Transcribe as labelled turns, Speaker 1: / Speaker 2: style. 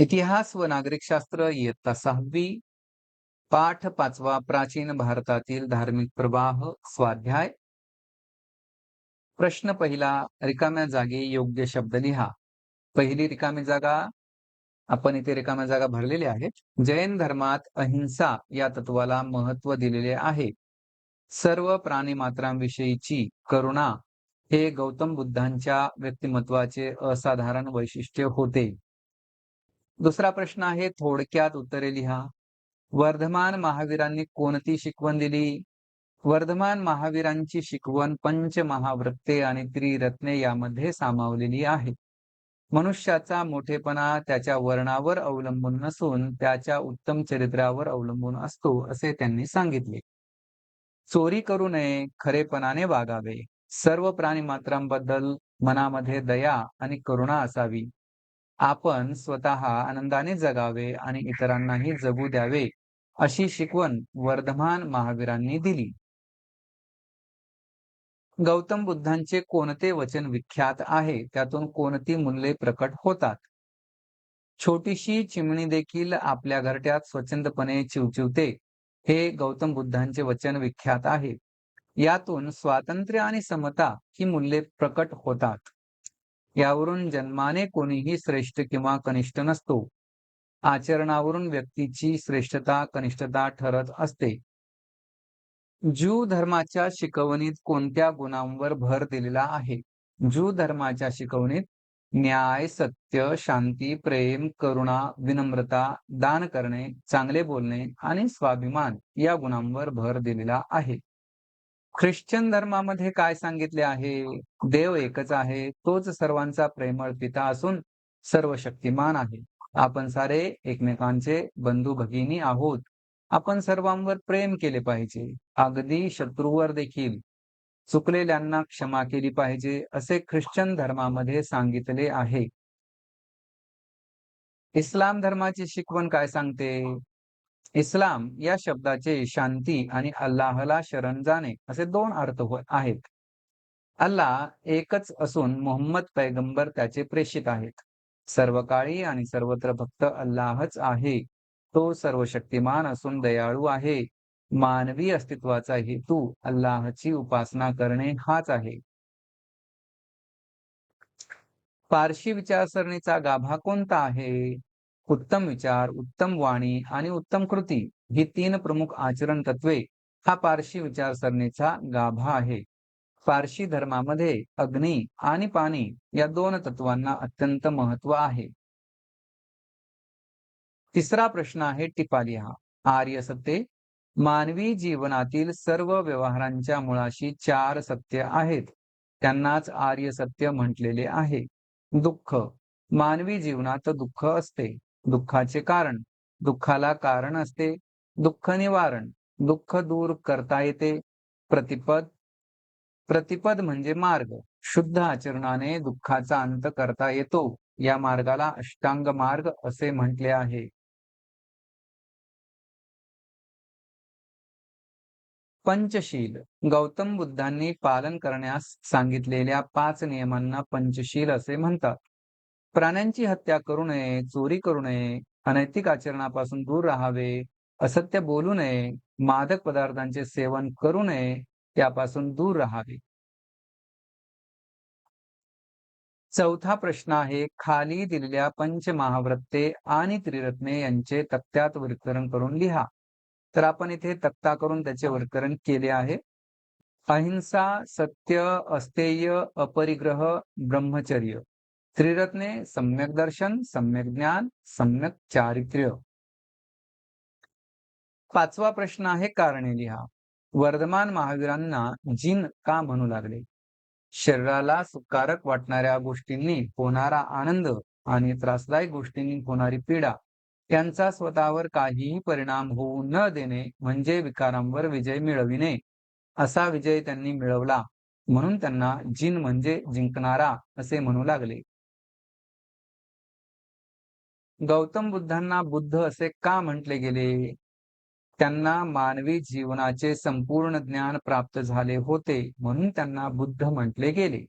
Speaker 1: इतिहास व नागरिकशास्त्र इयत्ता सहावी पाठ पाचवा प्राचीन भारतातील धार्मिक प्रवाह स्वाध्याय. प्रश्न पहिला रिकाम्या जागी योग्य शब्द लिहा. पहिली रिकामी जागा आपण इथे रिकाम्या जागा भरलेल्या आहेत. जैन धर्मात अहिंसा या तत्वाला महत्त्व दिलेले आहे. सर्व प्राणी मात्रांविषयीची करुणा हे गौतम बुद्धांच्या व्यक्तिमत्वाचे असाधारण वैशिष्ट्य होते. दुसरा प्रश्न आहे थोडक्यात उत्तरे लिहा. वर्धमान महावीरांनी कोणती शिकवण दिली? वर्धमान महावीरांची शिकवण पंचमहावृत्ते आणि त्रिरत्ने यामध्ये सामावलेली आहे. मनुष्याचा मोठेपणा त्याच्या वर्णावर अवलंबून नसून त्याच्या उत्तम चरित्रावर अवलंबून असतो असे त्यांनी सांगितले. चोरी करू नये खरेपणाने वागावे. सर्व प्राणी मात्रांबद्दल मनामध्ये दया आणि करुणा असावी. आपण स्वतः आनंदाने जगावे आणि इतरांनाही जगू द्यावे अशी शिकवण वर्धमान महावीरांनी दिली. गौतम बुद्धांचे कोणते वचन विख्यात आहे? त्यातून कोणती मूल्ये प्रकट होतात? छोटीशी चिमणी देखील आपल्या घरट्यात स्वच्छंदपणे चिवचिवते हे गौतम बुद्धांचे वचन विख्यात आहे. यातून स्वातंत्र्य आणि समता ही मूल्ये प्रकट होतात. यावरून जन्माने कोणीही श्रेष्ठ किंवा कनिष्ठ नसतो. आचरणावरून व्यक्तीची श्रेष्ठता कनिष्ठता ठरत असते. ज्यू धर्माच्या शिकवणीत कोणत्या गुणांवर भर दिलेला आहे? ज्यू धर्माच्या शिकवणीत न्याय सत्य शांती प्रेम करुणा विनम्रता दान करणे चांगले बोलणे आणि स्वाभिमान या गुणांवर भर दिलेला आहे. ख्रिश्चन धर्मामध्ये काय सांगितले आहे? देव एकच आहे तोच सर्वांचा प्रेमळ पिता असून सर्व शक्तिमान आहे. आपण सारे एकमेकांचे बंधू भगिनी आहोत. आपण सर्वांवर प्रेम केले पाहिजे. अगदी शत्रूवर देखील. चुकलेल्यांना क्षमा केली पाहिजे असे ख्रिश्चन धर्मामध्ये सांगितले आहे. इस्लाम धर्माची शिकवण काय सांगते? इस्लाम या शब्दाचे शांती आणि अल्लाहला शरण जाणे असे दोन अर्थ हो- आहेत. अल्लाह एकच असून मोहम्मद पैगंबर त्याचे प्रेषित आहेत. सर्व काळी आणि सर्वत्र फक्त अल्लाहच आहे. तो सर्व शक्तिमान असून दयाळू आहे. मानवी अस्तित्वाचा हेतू अल्लाहची उपासना करणे हाच आहे. पारशी विचारसरणीचा गाभा कोणता आहे? उत्तम विचार उत्तम वाणी आणि उत्तम कृती ही तीन प्रमुख आचरण तत्वे हा पारशी विचारसरणीचा गाभा आहे. पारशी धर्मामध्ये अग्नी आणि पाणी या दोन तत्वांना अत्यंत महत्त्व आहे. तिसरा प्रश्न आहे टिपालिहा आर्य सत्य मानवी जीवनातील सर्व व्यवहारांच्या मुळाशी चार सत्य आहेत. त्यांनाच आर्य सत्य म्हटलेले आहे. दुःख मानवी जीवनात दुःख असते. दुःखाचे कारण. दुःखाला कारण असते. दुःख निवारण दुःख दूर करता येते. प्रतिपद. प्रतिपद म्हणजे मार्ग. शुद्ध आचरणाने दुःखाचा अंत करता येतो. या मार्गाला अष्टांग मार्ग असे म्हटले आहे. पंचशील. गौतम बुद्धांनी पालन करण्यास सांगितलेल्या पाच नियमांना पंचशील असे म्हणतात. प्राण्यांची हत्या करू नये चोरी करू नये अनैतिक आचरणापासून दूर राहावे असत्य बोलू नये मादक पदार्थांचे सेवन करू नये त्यापासून दूर राहावे. चौथा प्रश्न आहे खाली दिलेल्या पंचमहाव्रत्ते आणि त्रिरत्ने यांचे तक्त्यात वर्गीकरण करून लिहा. तर आपण इथे तक्ता करून त्याचे वर्गीकरण केले आहे. अहिंसा सत्य अस्तेय अपरिग्रह ब्रह्मचर्य. त्रिरत्ने सम्यक दर्शन सम्यक ज्ञान सम्यक चारित्र्य. पाचवा प्रश्न आहे कारणे लिहा वर्धमान महावीरांना जिन का म्हणू लागले? शरीराला सुखकारक वाटणाऱ्या गोष्टींनी होणारा आनंद आणि त्रासदायक गोष्टींनी होणारी पीडा त्यांचा स्वतःवर काहीही परिणाम होऊ न देणे म्हणजे विकारांवर विजय मिळविणे असा विजय त्यांनी मिळवला. म्हणून त्यांना जिन म्हणजे जिंकणारा असे म्हणू लागले. गौतम बुद्धांना बुद्ध असे का म्हटले गेले? त्यांना मानवी जीवनाचे संपूर्ण ज्ञान प्राप्त झाले होते म्हणून त्यांना बुद्ध म्हटले गेले.